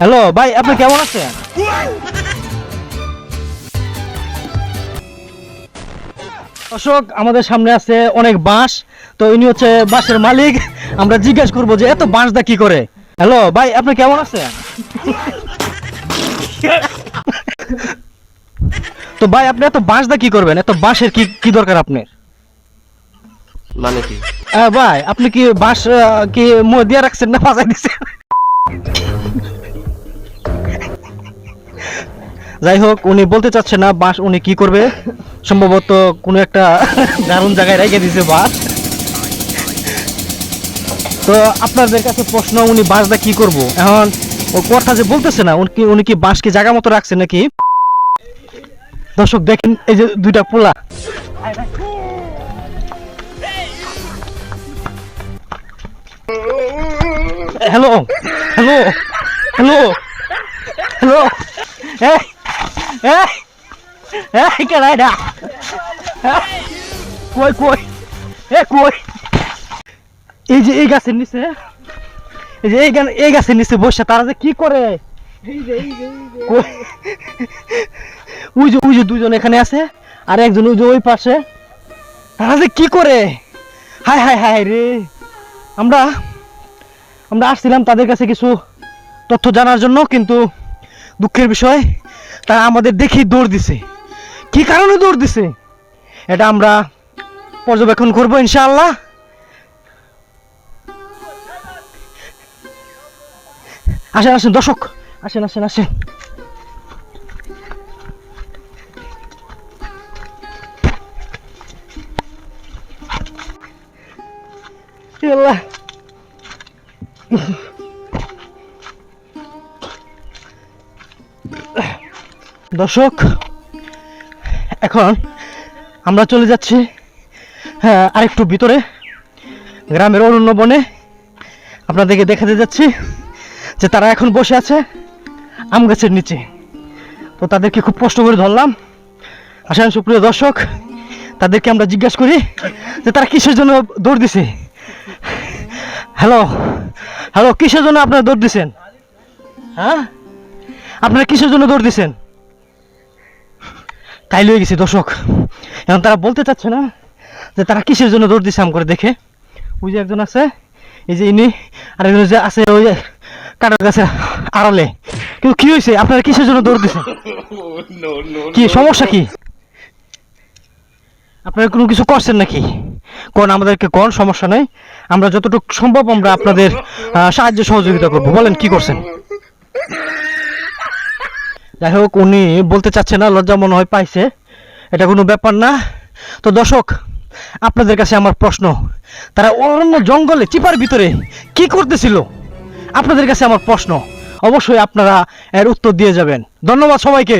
Hello ভাই আপনি কেমন আছেন? অশোক আমাদের সামনে আছে অনেক বাঁশ। তো ইনি হচ্ছে বাঁশের মালিক। আমরা জিজ্ঞেস করব যে এত বাঁশ দা কি করে? হ্যালো ভাই আপনি কেমন আছেন? তো ভাই আপনি এত বাঁশ দা কি করবেন? এত বাঁশের কি কি দরকার আপনার? মানে কি? ভাই আপনি কি বাঁশ কি দিয়ে রাখছেন না বাজাই দিচ্ছেন? যাই হোক উনি বলতে চাচ্ছে না বাঁশ উনি কি করবে। সম্ভবত কোনো একটা দারুণ জায়গায় রেখে দিছে বাঁশ তো আপনাদের কাছে প্রশ্ন, উনি বাঁশটা কি করব? এখন ও কথা যে বলতেছে না, উনি উনি কি বাঁশ কি জায়গা মতো রাখছে নাকি? দর্শক, দেখেন এই যে দুইটা পোলা। হ্যালো হ্যালো হ্যালো হ্যালো, এই এই এই কেডা এটা? কই কই এ কই এই যে এই গাছের নিচে এই যে এই গান এই গাছের নিচে বসে তারা যে কি করে? ওই যে ওই যে দুজন এখানে আছে আর একজন ওই যে ওই পাশে তারা যে কি করে হায় হায় হায় রে আমরা আমরা আসছিলাম তাদের কাছে কিছু তথ্য জানার জন্য, কিন্তু দুঃখের বিষয়, তারা আমাদের দেখেই দৌড় দিছে। কি কারণে দৌড় দিছে? এটা আমরা পর্যবেক্ষণ করব ইনশাআল্লাহ। আসেন আসেন, দর্শক, আসেন আসেন আসেন। আল্লাহ দর্শক, এখন আমরা চলে যাচ্ছি হ্যাঁ আরেকটু ভিতরে, গ্রামের অরণ্য বনে। আপনাদেরকে দেখাতে যাচ্ছি যে তারা এখন বসে আছে আম গাছের নিচে। তো তাদেরকে খুব কষ্ট করে ধরলাম। আসেন, সুপ্রিয় দর্শক, তাদেরকে আমরা জিজ্ঞাসা করি যে তারা কিসের জন্য দৌড় দিছে? হ্যালো হ্যালো কিসের জন্য আপনারা দৌড় দিছেন? হ্যাঁ? আপনারা কিসের জন্য দৌড় দিছেন? তাই লয়ে গেছে দর্শক। এখন তারা বলতে চাচ্ছে না যে তারা কিসের জন্য দৌড় দিছে আম করে দেখে। ওই যে একজন আছে, এই যে ইনি, আর একজন যে আছে ওই যে কাটার গাছে আড়ালে। কিন্তু কি হয়েছে আপনারা কিসের জন্য দৌড় দিছেন কি, সমস্যা কি? আপনারা কোনো কিছু করছেন নাকি? কোন আমাদেরকে কোন সমস্যা নেই। আমরা যতটুকু সম্ভব আমরা আপনাদের সাহায্য সহযোগিতা করব। বলেন, কি করছেন? যাই হোক, উনি বলতে চাচ্ছে না, লজ্জা মনে হয় পাইছে। এটা কোনো ব্যাপার না। তো দর্শক, আপনাদের কাছে আমার প্রশ্ন, তারা অরণ্য জঙ্গলে চিপার ভিতরে কি করতেছিল? আপনাদের কাছে আমার প্রশ্ন, অবশ্যই আপনারা এর উত্তর দিয়ে যাবেন। ধন্যবাদ সবাইকে।